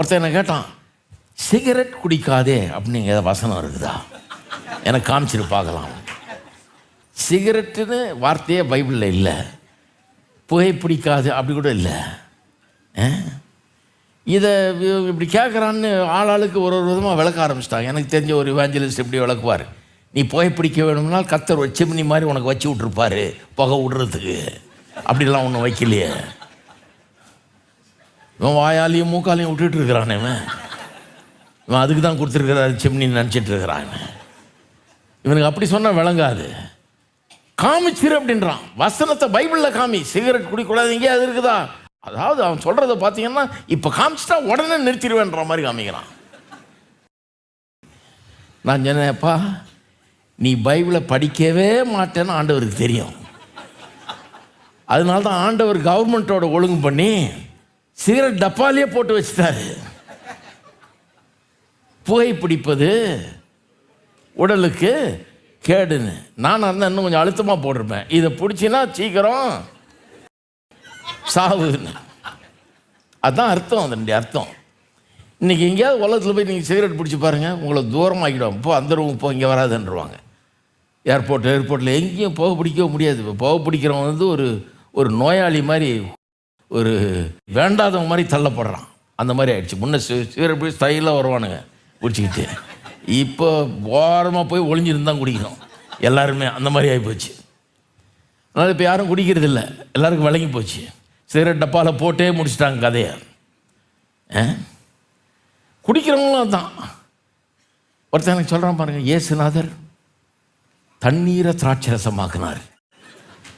ஒருத்தன் என்ன கேட்டான் சிகரெட் குடிக்காதே அப்படிங்கிற வசனம் இருக்குதா? எனக்கு காமிச்சிட்டு பார்க்கலாம். சிகரெட்டுன்னு வார்த்தையே பைபிளில் இல்லை. புகை பிடிக்காது அப்படி கூட இல்லை. இதை இப்படி கேட்குறான்னு ஆளாளுக்கு ஒரு ஒரு விதமாக விளக்க ஆரம்பிச்சிட்டாங்க. எனக்கு தெரிஞ்ச ஒரு இவாஞ்சலிஸ்ட் இப்படி விளக்குவார்? நீ புகை பிடிக்க வேணும்னா கத்தர் ஒரு சிம்னி மாதிரி உனக்கு வச்சு விட்ருப்பாரு புகை விடுறதுக்கு. அப்படிலாம் ஒன்றும் வைக்கலையே. இவன் வாயாலையும் மூக்காலையும் விட்டுட்டு இருக்கிறானே இவன். இவன் அதுக்கு தான் கொடுத்துருக்கிறாரு சிம்னின்னு நினச்சிட்டு இருக்கிறான் இவனுக்கு அப்படி சொன்னால் விளங்காது. காமிச்சிரு அப்படின்றான். வசனத்தை பைபிளில் காமி. சிகரெட் குடிக்கூடாது எங்கேயா அது இருக்குதா? அதாவது அவன் சொல்கிறத பார்த்தீங்கன்னா இப்போ காமிச்சிட்டா உடனே நிறுத்திடுவேன்ற மாதிரி காமிக்கிறான். நான் சொன்னேன்ப்பா நீ பைபிளை படிக்கவே மாட்டேன்னு ஆண்டவருக்கு தெரியும். அதனால தான் ஆண்டவர் கவர்மெண்ட்டோட ஒழுங்கு பண்ணி சிகரெட் டப்பாலேயே போட்டு வச்சுட்டாரு. புகைப்பிடிப்பது உடலுக்கு கேடுன்னு. நான் அந்த இன்னும் கொஞ்சம் அழுத்தமாக போட்டிருப்பேன். இதை பிடிச்சின்னா சீக்கிரம் சாவுன்னு. அதுதான் அர்த்தம் அதனுடைய அர்த்தம். இன்னைக்கு எங்கேயாவது உலகத்தில் போய் நீங்கள் சிகரெட் பிடிச்சி பாருங்கள் உங்களை தூரமாக்கிடுவாங்க. இப்போ அந்த ரூம் போ இங்கே வராதுன்றவாங்க. ஏர்போர்ட் ஏர்போர்ட்டில் எங்கேயும் போக பிடிக்கவே முடியாது. இப்போ போக பிடிக்கிறவன் வந்து ஒரு ஒரு நோயாளி மாதிரி ஒரு வேண்டாதவங்க மாதிரி தள்ளப்படுறான். அந்த மாதிரி ஆயிடுச்சு. முன்ன சி- சிகரெட் பிடிச்சி ஸ்டைலாக வருவானுங்க குடிச்சிக்கிட்டு. இப்போ ஓரமாக போய் ஒளிஞ்சிருந்தான் குடிக்கணும். எல்லாருமே அந்த மாதிரி ஆகிப்போச்சு அதனால் இப்போ யாரும் குடிக்கிறது இல்லை. எல்லாருக்கும் விளங்கி போச்சு. சிகரெட் டப்பாவில் போட்டே முடிச்சிட்டாங்க கதையை. ஆ? குடிக்கிறவங்களும் அதுதான் ஒருத்தன் எனக்கு சொல்கிறான் பாருங்கள் இயேசுநாதர் தண்ணீரை திராட்சரசமாக்குனார்.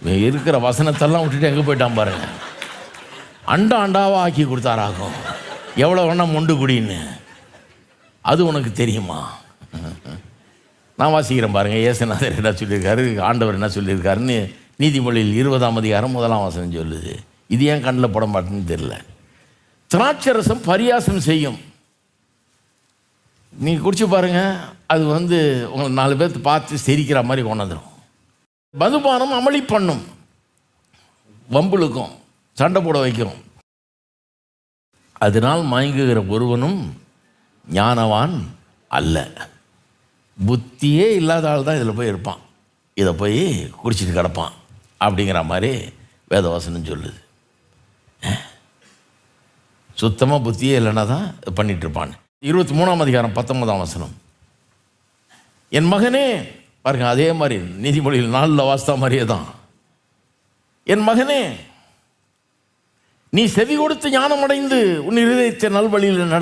இருக்கிற வசனத்தெல்லாம் விட்டுட்டு எங்கே போயிட்டான் பாருங்கள் அண்டா அண்டாவாக ஆக்கி கொடுத்தாராகும் எவ்வளோ வேணால் மொண்டு குடின்னு? அது உனக்கு தெரியுமா? நான் வாசிக்கிறேன் பாருங்கள் ஏசுநாதர் என்ன சொல்லியிருக்காரு? ஆண்டவர் என்ன சொல்லியிருக்காருன்னு நீதிமொழியில் இருபதாம் அதிகாரம் முதலாம் வசனம் சொல்லுது. இது ஏன் கண்ணில் போட மாட்டேன்னு தெரியல. திராட்சரசம் பரியாசம் செய்யும். நீங்கள் குடிச்சு பாருங்க. அது வந்து உங்களை நாலு பேர்த்து பார்த்து சிரிக்கிற மாதிரி கொண்டாந்துடும் மதுபானம் அமளி பண்ணும். வம்புழுக்கும். சண்டை போட வைக்கும் அதனால் மயங்குகிற ஒருவனும் ஞானவான் அல்ல. புத்தியே இல்லாத ஆள் தான் இதில் போய் இருப்பான். இதை போய் குடிச்சிட்டு கிடப்பான். அப்படிங்கிற மாதிரி வேதவாசனம் சொல்லுது. சுத்தமாக புத்தியே இல்லைன்னா தான் இது இருப்பான். இருபத்தி மூணாம் அதிகாரம் பத்தொன்பதாம் வசனம். என் மகனே பாருங்க அதே மாதிரி நீதிமொழியில் நாளில் வாசித்த மாதிரியே தான். என் மகனே நீ செவி கொடுத்து ஞானம் அடைந்து உன் இருதயத்தை நல்வழியில் நட